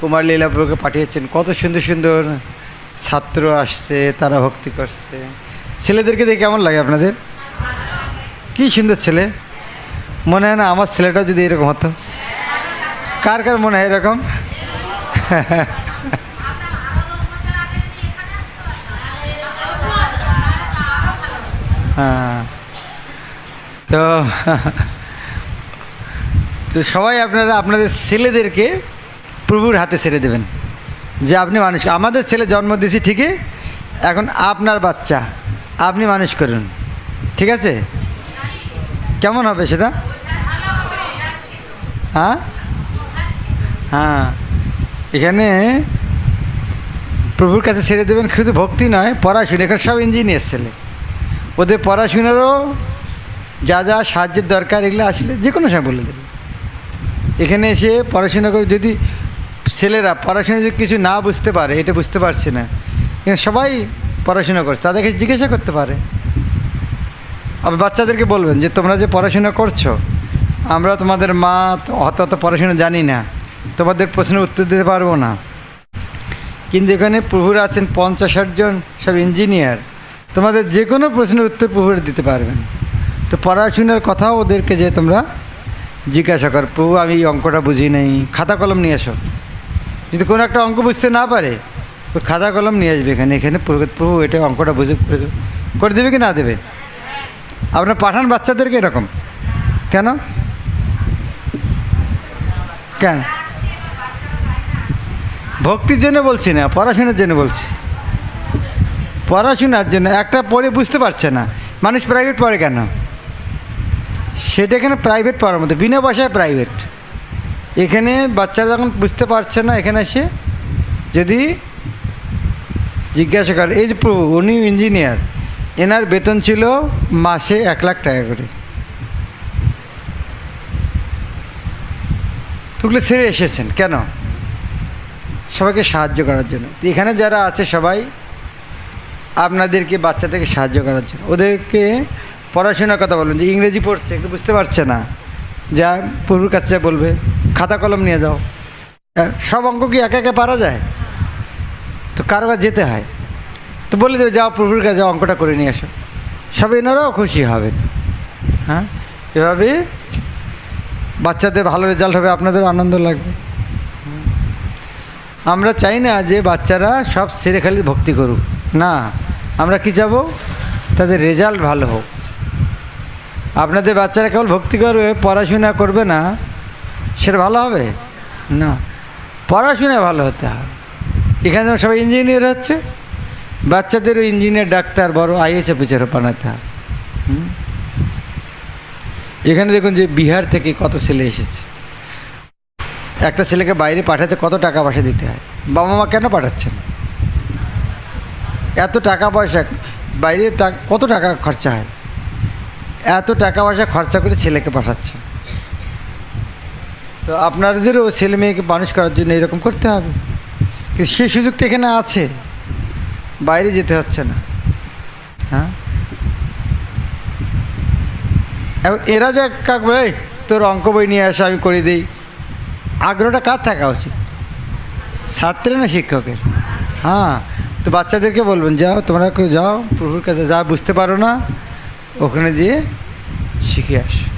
কুমার লীলাপুরকে পাঠিয়েছেন। কত সুন্দর সুন্দর ছাত্র আসছে, তারা ভক্তি করছে। ছেলেদেরকে দেখে কেমন লাগে আপনাদের? কি সুন্দর ছেলে। মনে হয় না আমার ছেলেটাও যদি এরকম হতো। কার কার মনে হয় এরকম? হ্যাঁ। তো তো সবাই আপনারা, আপনাদের ছেলেদেরকে প্রভুর হাতে ছেড়ে দেবেন। যে আপনি মানুষ, আমাদের ছেলে জন্ম দিয়েছি ঠিকই, এখন আপনার বাচ্চা, আপনি মানুষ করুন। ঠিক আছে? কেমন হবে সেটা? হ্যাঁ? হ্যাঁ। এখানে প্রভুর কাছে ছেড়ে দেবেন শুধু ভক্তি নয়, পড়াশুনো, এখানে সব ইঞ্জিনিয়ার ছেলে। ওদের পড়াশুনারও যা যা সাহায্যের দরকার, এগুলো আসলে যে কোনো সময় বলে দেবে এখানে এসে পড়াশোনা করে যদি ছেলেরা পড়াশোনা যদি কিছু না বুঝতে পারে, এটা বুঝতে পারছে না। এখানে সবাই পড়াশোনা করছে, তাদেরকে জিজ্ঞাসা করতে পারে। আবার বাচ্চাদেরকে বলবেন যে, তোমরা যে পড়াশোনা করছ, আমরা তোমাদের মা অত অত পড়াশোনা জানি না। তোমাদের প্রশ্নের উত্তর দিতে পারব না। কিন্তু এখানে প্রভুরা আছেন পঞ্চাশ ষাট জন সব ইঞ্জিনিয়ার। তোমাদের যে কোনো প্রশ্নের উত্তর প্রভুরা দিতে পারবেন। তো পড়াশোনার কথাও ওদেরকে যে তোমরা জিজ্ঞাসা কর। প্রভু, আমি এই অঙ্কটা বুঝি নেই। খাতা কলম নিয়ে আসো যদি কোনো একটা অঙ্ক বুঝতে না পারে ওই খাতা কলম নিয়ে আসবে এখানে। এখানে প্রভু এটা অঙ্কটা বুঝে করে দেবে। কি না দেবে? আপনার পাঠান বাচ্চাদেরকে এরকম। কেন? কেন? ভক্তির জন্য বলছি না, পড়াশোনার জন্য বলছি। পড়াশোনার জন্য একটা পড়ে বুঝতে পারছে না। মানুষ প্রাইভেট পড়ে কেন? সেটা এখানে প্রাইভেট পড়ার মতো। বিনা পয়সায় প্রাইভেট এখানে বাচ্চারা যখন বুঝতে পারছে না, এখানে এসে যদি জিজ্ঞাসা করে, এই যে প্রভু, উনি ইঞ্জিনিয়ার, এনার বেতন ছিল মাসে এক লাখ টাকা করে। তুগলে ছেড়ে এসেছেন, কেন? সবাইকে সাহায্য করার জন্য। এখানে যারা আছে সবাই, আপনাদেরকে বাচ্চাদেরকে সাহায্য করার জন্য। ওদেরকে পড়াশোনার কথা বলুন, যে ইংরেজি পড়ছে একটু বুঝতে পারছে না। যা প্রভুর কাছে বলবে। খাতা কলম নিয়ে যাও। সব অঙ্ক কি একা একা পারা যায়? তো কারোবার যেতে হয়। তো বলে দেবে, যাও প্রভুর কাছে অঙ্কটা করে নিয়ে আসো সব এনারাও খুশি হবেন। হ্যাঁ? এভাবে বাচ্চাদের ভালো রেজাল্ট হবে আপনাদের আনন্দ লাগবে। আমরা চাই না যে বাচ্চারা সব ছেড়ে খালি ভক্তি করুক। না, আমরা কি যাব তাদের রেজাল্ট ভালো হোক। আপনাদের বাচ্চারা কেবল ভক্তি করবে, পড়াশোনা করবে না, সেটা ভালো হবে? না। পড়াশোনা ভালো হতে হবে। এখানে যেমন সবাই ইঞ্জিনিয়ার হচ্ছে, বাচ্চাদেরও ইঞ্জিনিয়ার ডাক্তার, বড় আইএস অফিসার বানাতে হবে। এখানে দেখুন যে বিহার থেকে কত ছেলে এসেছে। একটা ছেলেকে বাইরে পাঠাতে কত টাকা পয়সা দিতে হয়? বাবা মা কেন পাঠাচ্ছেন? এত টাকা পয়সা, বাইরে কত টাকা খরচা হয়? এত টাকা পয়সা খরচা করে ছেলেকে পাঠাচ্ছেন তো আপনাদেরও ছেলে মেয়েকে মানুষ করার জন্য এরকম করতে হবে। কিন্তু সেই সুযোগটা এখানে আছে। বাইরে যেতে হচ্ছে না। হ্যাঁ? এখন এরা যে কাক ভাই তোর অঙ্ক বই নিয়ে আসা আমি করে দিই। আগ্রহটা কার থাকা উচিত? ছাত্রের না শিক্ষকের? হ্যাঁ তো বাচ্চাদেরকে বলবেন, যাও, তোমরা যাও, প্রভুর কাছে যা বুঝতে পারো না ওখানে যেয়ে শিখে আস।